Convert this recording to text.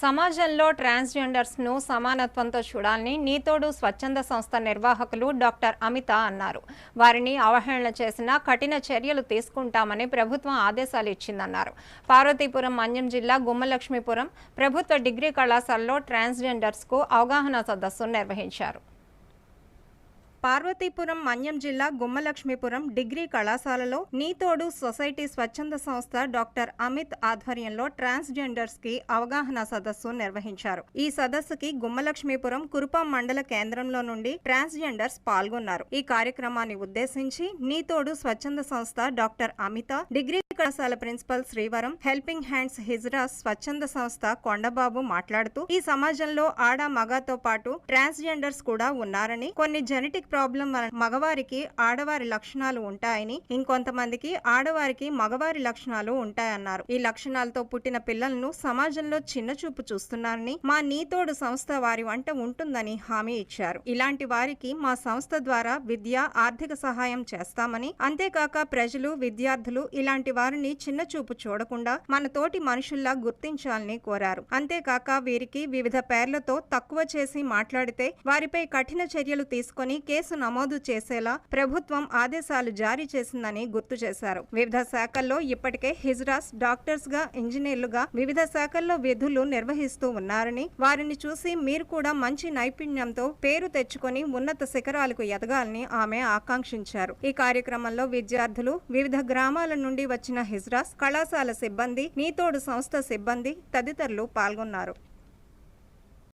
సమాజంలో ట్రాన్స్జెండర్స్ను సమానత్వంతో చూడాలని నీతోడు స్వచ్ఛంద సంస్థ నిర్వాహకులు డాక్టర్ అమిత అన్నారు. వారిని అవహేళన చేసిన కఠిన చర్యలు తీసుకుంటామని ప్రభుత్వం ఆదేశాలు ఇచ్చిందన్నారు. పార్వతీపురం మన్యం జిల్లా గుమ్మలక్ష్మీపురం ప్రభుత్వ డిగ్రీ కళాశాలలో ట్రాన్స్జెండర్స్కు అవగాహన సదస్సు నిర్వహించారు. పార్వతీపురం మన్యం జిల్లా గుమ్మలక్ష్మీపురం డిగ్రీ కళాశాలలో నీతోడు సొసైటీ స్వచ్ఛంద సంస్థ డాక్టర్ అమిత్ ఆధ్వర్యంలో ట్రాన్స్జెండర్స్కి అవగాహన సదస్సు నిర్వహించారు. ఈ సదస్సుకి గుమ్మలక్ష్మీపురం కురుపాం మండల కేంద్రంలో నుండి ట్రాన్స్జెండర్స్ పాల్గొన్నారు. ఈ కార్యక్రమాన్ని ఉద్దేశించి నీతోడు స్వచ్ఛంద సంస్థ డాక్టర్ అమిత డిగ్రీ కళాశాల ప్రిన్సిపల్ శ్రీవరం హెల్పింగ్ హ్యాండ్స్ హిజ్రా స్వచ్ఛంద సంస్థ కొండబాబు మాట్లాడుతూ ఈ సమాజంలో ఆడ మగతో పాటు ట్రాన్స్జెండర్స్ కూడా ఉన్నారని కొన్ని జెనెటిక్ ప్రాబ్లం వలన మగవారికి ఆడవారి లక్షణాలు ఉంటాయని ఇంకొంతమందికి ఆడవారికి మగవారి లక్షణాలు ఉంటాయన్నారు. ఈ లక్షణాలతో పుట్టిన పిల్లలను సమాజంలో చిన్న చూపు చూస్తున్నారని మా నీతోడు సంస్థ వారి వంట ఉంటుందని హామీ ఇచ్చారు. ఇలాంటి వారికి మా సంస్థ ద్వారా విద్య ఆర్థిక సహాయం చేస్తామని అంతేకాక ప్రజలు విద్యార్థులు ఇలాంటి వారిని చిన్న చూపు చూడకుండా మన తోటి మనుషుల్లా గుర్తించాలని కోరారు. అంతేకాక వీరికి వివిధ పేర్లతో తక్కువ చేసి మాట్లాడితే వారిపై కఠిన చర్యలు తీసుకొని కేసు నమోదు చేసేలా ప్రభుత్వం ఆదేశాలు జారీ చేసిందని గుర్తు చేశారు. వివిధ శాఖల్లో ఇప్పటికే హిజ్రాస్ డాక్టర్స్గా ఇంజనీర్లుగా వివిధ శాఖల్లో విధులు నిర్వహిస్తూ ఉన్నారని వారిని చూసి మీరు కూడా మంచి నైపుణ్యంతో పేరు తెచ్చుకొని ఉన్నత శిఖరాలకు ఎదగాలని ఆమె ఆకాంక్షించారు. ఈ కార్యక్రమంలో విద్యార్థులు వివిధ గ్రామాల నుండి వచ్చిన హిజ్రాస్ కళాశాల సిబ్బంది నీతోడు సంస్థ సిబ్బంది తదితరులు పాల్గొన్నారు.